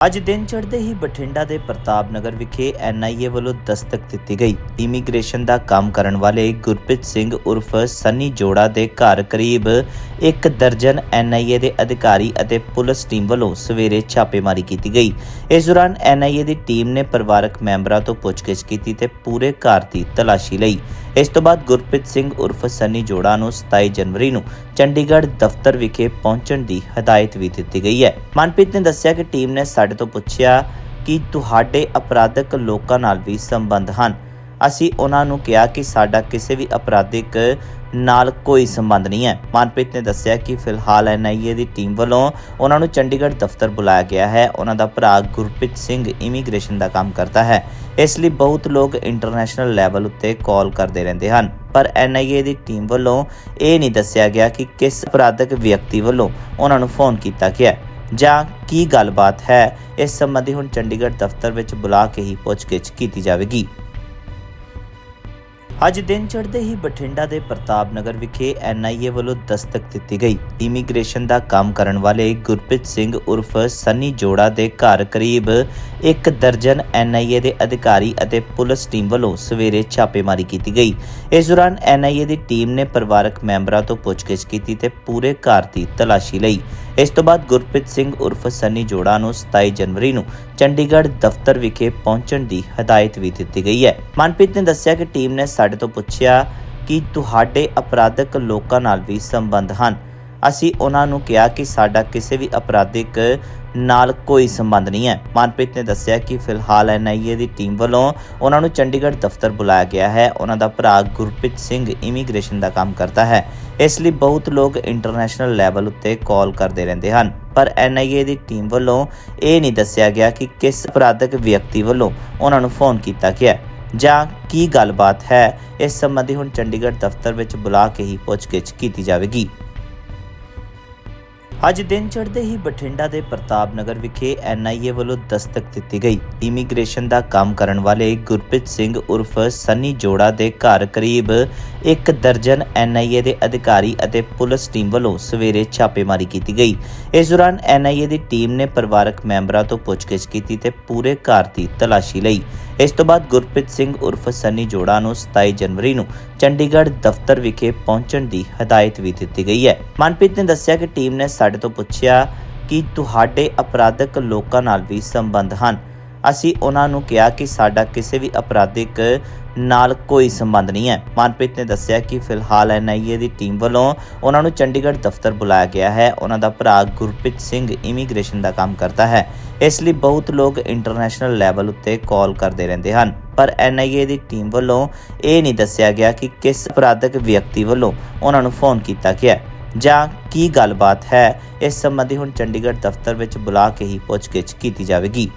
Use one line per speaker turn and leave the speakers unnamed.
ਅੱਜ ਦਿਨ ਚੜ੍ਹਦੇ ਹੀ ਬਠਿੰਡਾ ਦੇ ਪ੍ਰਤਾਪ ਨਗਰ ਵਿਖੇ ਐਨਆਈਏ ਵੱਲੋਂ ਦਸਤਕ ਦਿੱਤੀ ਗਈ। ਇਮੀਗ੍ਰੇਸ਼ਨ ਦਾ ਕੰਮ ਕਰਨ ਵਾਲੇ ਗੁਰਪ੍ਰੀਤ ਸਿੰਘ ਉਰਫ ਸੰਨੀ ਜੋੜਾ ਦੇ ਘਰ ਕਰੀਬ ਇੱਕ ਦਰਜਨ ਐਨਆਈਏ ਦੇ ਅਧਿਕਾਰੀ ਅਤੇ ਪੁਲਿਸ ਟੀਮ ਵੱਲੋਂ ਸਵੇਰੇ ਛਾਪੇਮਾਰੀ ਕੀਤੀ ਗਈ। ਇਸ ਦੌਰਾਨ ਐਨਆਈਏ ਦੀ ਟੀਮ ਨੇ ਪਰਿਵਾਰਕ ਮੈਂਬਰਾਂ ਤੋਂ ਪੁੱਛਗਿੱਛ ਕੀਤੀ ਤੇ ਪੂਰੇ ਘਰ ਦੀ ਤਲਾਸ਼ੀ ਲਈ। ਇਸ ਤੋਂ ਬਾਅਦ ਗੁਰਪ੍ਰੀਤ ਸਿੰਘ ਉਰਫ ਸੰਨੀ ਜੋੜਾ ਨੂੰ 27 ਜਨਵਰੀ ਨੂੰ ਚੰਡੀਗੜ੍ਹ ਦਫ਼ਤਰ ਵਿਖੇ ਪਹੁੰਚਣ ਦੀ ਹਦਾਇਤ ਵੀ ਦਿੱਤੀ ਗਈ ਹੈ। ਮਨਪ੍ਰੀਤ ਨੇ ਦੱਸਿਆ ਕਿ ਟੀਮ ਨੇ ਸਾਡੇ ਤੋਂ ਪੁੱਛਿਆ ਕਿ ਤੁਹਾਡੇ ਅਪਰਾਧਕ ਲੋਕਾਂ ਨਾਲ ਵੀ ਸੰਬੰਧ ਹਨ। ਅਸੀਂ ਉਹਨਾਂ ਨੂੰ ਕਿਹਾ ਕਿ ਸਾਡਾ ਕਿਸੇ ਵੀ ਅਪਰਾਧਿਕ ਨਾਲ ਕੋਈ ਸੰਬੰਧ ਨਹੀਂ ਹੈ। ਮਨਪ੍ਰੀਤ ਨੇ ਦੱਸਿਆ ਕਿ ਫਿਲਹਾਲ ਐਨਆਈਏ ਦੀ ਟੀਮ ਵੱਲੋਂ ਉਹਨਾਂ ਨੂੰ ਚੰਡੀਗੜ੍ਹ ਦਫ਼ਤਰ ਬੁਲਾਇਆ ਗਿਆ ਹੈ। ਉਹਨਾਂ ਦਾ ਭਰਾ ਗੁਰਪ੍ਰੀਤ ਸਿੰਘ ਇਮੀਗ੍ਰੇਸ਼ਨ ਦਾ ਕੰਮ ਕਰਦਾ ਹੈ। ਇਸ ਲਈ ਬਹੁਤ ਲੋਕ ਇੰਟਰਨੈਸ਼ਨਲ ਲੈਵਲ ਉੱਤੇ ਕਾਲ ਕਰਦੇ ਰਹਿੰਦੇ ਹਨ। ਪਰ ਐਨਆਈਏ ਦੀ ਟੀਮ ਵੱਲੋਂ ਇਹ ਨਹੀਂ ਦੱਸਿਆ ਗਿਆ ਕਿ ਕਿਸ ਅਪਰਾਧਿਕ ਵਿਅਕਤੀ ਵੱਲੋਂ ਉਹਨਾਂ ਨੂੰ ਫੋਨ ਕੀਤਾ ਗਿਆ ਜਾਂ ਕੀ ਗੱਲਬਾਤ ਹੈ, ਇਸ ਸੰਬੰਧੀ ਹੁਣ ਚੰਡੀਗੜ੍ਹ ਦਫ਼ਤਰ ਵਿੱਚ ਬੁਲਾ ਕੇ ਹੀ ਪੁੱਛਗਿੱਛ ਕੀਤੀ ਜਾਵੇਗੀ। ਅੱਜ ਦਿਨ ਚੜ੍ਹਦੇ ਹੀ ਬਠਿੰਡਾ ਦੇ ਪ੍ਰਤਾਪ ਨਗਰ ਵਿਖੇ ਐਨਆਈਏ ਵੱਲੋਂ ਦਸਤਕ ਦਿੱਤੀ ਗਈ। ਇਮੀਗ੍ਰੇਸ਼ਨ ਦਾ ਕੰਮ ਕਰਨ ਵਾਲੇ ਗੁਰਪ੍ਰੀਤ ਸਿੰਘ ਉਰਫ ਸੰਨੀ ਜੋੜਾ ਦੇ ਘਰ ਕਰੀਬ ਇੱਕ ਦਰਜਨ ਐਨਆਈਏ ਦੇ ਅਧਿਕਾਰੀ ਅਤੇ ਪੁਲਿਸ ਟੀਮ ਵੱਲੋਂ ਸਵੇਰੇ ਛਾਪੇਮਾਰੀ ਕੀਤੀ ਗਈ। ਇਸ ਦੌਰਾਨ ਐਨਆਈਏ ਦੀ ਟੀਮ ਨੇ ਪਰਿਵਾਰਕ ਮੈਂਬਰਾਂ ਤੋਂ ਪੁੱਛਗਿੱਛ ਕੀਤੀ ਤੇ ਪੂਰੇ ਘਰ ਦੀ ਤਲਾਸ਼ੀ ਲਈ ਇਸ ਤੋਂ ਬਾਅਦ ਗੁਰਪ੍ਰੀਤ ਸਿੰਘ ਉਰਫ ਸੰਨੀ ਜੋੜਾ ਨੂੰ 27 ਜਨਵਰੀ ਨੂੰ ਚੰਡੀਗੜ੍ਹ ਦਫ਼ਤਰ ਵਿਖੇ ਪਹੁੰਚਣ ਦੀ ਹਦਾਇਤ ਵੀ ਦਿੱਤੀ ਗਈ ਹੈ। ਮਨਪ੍ਰੀਤ ਨੇ ਦੱਸਿਆ ਕਿ ਟੀਮ ਨੇ ਸਾਡੇ ਤੋਂ ਪੁੱਛਿਆ ਕਿ ਤੁਹਾਡੇ ਅਪਰਾਧਕ ਲੋਕਾਂ ਨਾਲ ਵੀ ਸੰਬੰਧ ਹਨ। ਅਸੀਂ ਉਹਨਾਂ ਨੂੰ ਕਿਹਾ ਕਿ ਸਾਡਾ ਕਿਸੇ ਵੀ ਅਪਰਾਧਿਕ ਨਾਲ ਕੋਈ ਸੰਬੰਧ ਨਹੀਂ ਹੈ। ਮਨਪ੍ਰੀਤ ਨੇ ਦੱਸਿਆ ਕਿ ਫਿਲਹਾਲ ਐਨਆਈਏ ਦੀ ਟੀਮ ਵੱਲੋਂ ਉਹਨਾਂ ਨੂੰ ਚੰਡੀਗੜ੍ਹ ਦਫ਼ਤਰ ਬੁਲਾਇਆ ਗਿਆ ਹੈ। ਉਹਨਾਂ ਦਾ ਭਰਾ ਗੁਰਪ੍ਰੀਤ ਸਿੰਘ ਇਮੀਗ੍ਰੇਸ਼ਨ ਦਾ ਕੰਮ ਕਰਦਾ ਹੈ। ਇਸ ਲਈ ਬਹੁਤ ਲੋਕ ਇੰਟਰਨੈਸ਼ਨਲ ਲੈਵਲ ਉੱਤੇ ਕਾਲ ਕਰਦੇ ਰਹਿੰਦੇ ਹਨ। ਪਰ ਐਨਆਈਏ ਦੀ ਟੀਮ ਵੱਲੋਂ ਇਹ ਨਹੀਂ ਦੱਸਿਆ ਗਿਆ ਕਿ ਕਿਸ ਅਪਰਾਧਿਕ ਵਿਅਕਤੀ ਵੱਲੋਂ ਉਹਨਾਂ ਨੂੰ ਫੋਨ ਕੀਤਾ ਗਿਆ ਜਾਂ ਕੀ ਗੱਲਬਾਤ ਹੈ। ਇਸ ਸੰਬੰਧੀ ਹੁਣ ਚੰਡੀਗੜ੍ਹ ਦਫ਼ਤਰ ਵਿੱਚ ਬੁਲਾ ਕੇ ਹੀ ਪੁੱਛਗਿੱਛ ਕੀਤੀ ਜਾਵੇਗੀ।
ਅੱਜ ਦਿਨ ਚੜ੍ਹਦੇ ਹੀ ਬਠਿੰਡਾ ਦੇ ਪ੍ਰਤਾਪ ਨਗਰ ਵਿਖੇ ਐਨਆਈਏ ਵੱਲੋਂ ਦਸਤਕ ਦਿੱਤੀ ਗਈ। ਇਮੀਗ੍ਰੇਸ਼ਨ ਦਾ ਕੰਮ ਕਰਨ ਵਾਲੇ ਗੁਰਪ੍ਰੀਤ ਸਿੰਘ ਉਰਫ ਸੰਨੀ ਜੋੜਾ ਦੇ ਘਰ ਕਰੀਬ ਇੱਕ ਦਰਜਨ ਐਨਆਈਏ ਦੇ ਅਧਿਕਾਰੀ ਅਤੇ ਪੁਲਿਸ ਟੀਮ ਵੱਲੋਂ ਸਵੇਰੇ ਛਾਪੇਮਾਰੀ ਕੀਤੀ ਗਈ। ਇਸ ਦੌਰਾਨ ਐਨਆਈਏ ਦੀ ਟੀਮ ਨੇ ਪਰਿਵਾਰਕ ਮੈਂਬਰਾਂ ਤੋਂ ਪੁੱਛਗਿੱਛ ਕੀਤੀ ਤੇ ਪੂਰੇ ਘਰ ਦੀ ਤਲਾਸ਼ੀ ਲਈ। ਇਸ ਤੋਂ ਬਾਅਦ ਗੁਰਪ੍ਰੀਤ ਸਿੰਘ ਉਰਫ ਸੰਨੀ ਜੋੜਾ ਨੂੰ 27 ਜਨਵਰੀ ਨੂੰ ਚੰਡੀਗੜ੍ਹ ਦਫ਼ਤਰ
ਵਿਖੇ ਪਹੁੰਚਣ ਦੀ ਹਦਾਇਤ ਵੀ ਦਿੱਤੀ ਗਈ ਹੈ। ਮਨਪ੍ਰੀਤ ਨੇ ਦੱਸਿਆ ਕਿ ਟੀਮ ਨੇ ਸਾਡੇ ਤੋਂ ਪੁੱਛਿਆ ਕਿ ਤੁਹਾਡੇ ਅਪਰਾਧਿਕ ਲੋਕਾਂ ਨਾਲ ਵੀ ਸੰਬੰਧ ਹਨ। ਅਸੀਂ ਉਹਨਾਂ ਨੂੰ ਕਿਹਾ ਕਿ ਸਾਡਾ ਕਿਸੇ ਵੀ ਅਪਰਾਧਿਕ ਨਾਲ ਕੋਈ ਸੰਬੰਧ ਨਹੀਂ ਹੈ। ਮਨਪ੍ਰੀਤ ਨੇ ਦੱਸਿਆ ਕਿ ਫਿਲਹਾਲ ਐਨਆਈਏ ਦੀ ਟੀਮ ਵੱਲੋਂ ਉਹਨਾਂ ਨੂੰ ਚੰਡੀਗੜ੍ਹ ਦਫ਼ਤਰ ਬੁਲਾਇਆ ਗਿਆ ਹੈ। ਉਹਨਾਂ ਦਾ ਭਰਾ ਗੁਰਪ੍ਰੀਤ ਸਿੰਘ ਇਮੀਗ੍ਰੇਸ਼ਨ ਦਾ ਕੰਮ ਕਰਦਾ ਹੈ। ਇਸ ਲਈ ਬਹੁਤ ਲੋਕ ਇੰਟਰਨੈਸ਼ਨਲ ਲੈਵਲ ਉੱਤੇ ਕਾਲ ਕਰਦੇ ਰਹਿੰਦੇ ਹਨ। ਪਰ ਐਨਆਈਏ ਦੀ ਟੀਮ ਵੱਲੋਂ ਇਹ ਨਹੀਂ ਦੱਸਿਆ ਗਿਆ ਕਿ ਕਿਸ ਅਪਰਾਧਿਕ ਵਿਅਕਤੀ ਵੱਲੋਂ ਉਹਨਾਂ ਨੂੰ ਫੋਨ ਕੀਤਾ ਗਿਆ ਜਾਂ ਕੀ ਗੱਲਬਾਤ ਹੈ, ਇਸ ਸੰਬੰਧੀ ਹੁਣ ਚੰਡੀਗੜ੍ਹ ਦਫ਼ਤਰ ਵਿੱਚ ਬੁਲਾ ਕੇ ਹੀ ਪੁੱਛਗਿੱਛ ਕੀਤੀ ਜਾਵੇਗੀ।